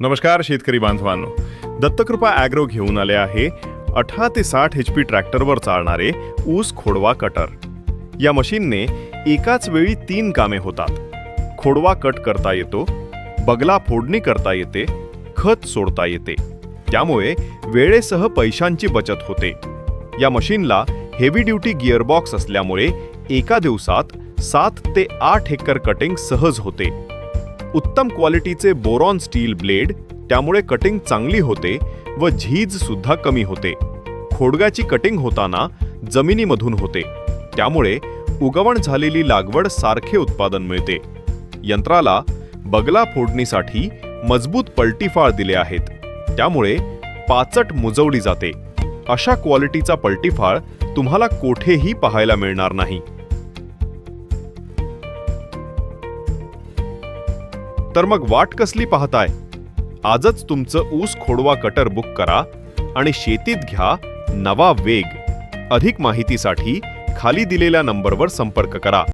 नमस्कार शेतकरी बांधवांनो. दत्तकृपा ॲग्रो घेऊन आले आहे अठरा ते साठ एच पी ट्रॅक्टरवर चालणारे ऊस खोडवा कटर. या मशीनने एकाच वेळी तीन कामे होतात. खोडवा कट करता येतो बगला फोडणी करता येते खत सोडता येते. त्यामुळे वेळेसह पैशांची बचत होते. या मशीनला हेवी ड्युटी गिअरबॉक्स असल्यामुळे एका दिवसात सात ते आठ एकर कटिंग सहज होते. उत्तम क्वालिटीचे बोरॉन स्टील ब्लेड त्यामुळे कटिंग चांगली होते व झीज सुद्धा कमी होते. खोडगाची कटिंग होताना जमिनीमधून होते. त्यामुळे उगवण झालेली लागवड सारखे उत्पादन मिळते. यंत्राला बगला फोडणीसाठी मजबूत पलटीफाळ दिले आहेत. त्यामुळे पाचट मुजवली जाते. अशा क्वालिटीचा पलटीफाळ तुम्हाला कोठेही पाहायला मिळणार नाही. तर मग वाट कसली पाहताय? आजच तुमचं ऊस खोडवा कटर बुक करा आणि शेतीत घ्या नवा वेग. अधिक माहितीसाठी खाली दिलेल्या नंबरवर संपर्क करा.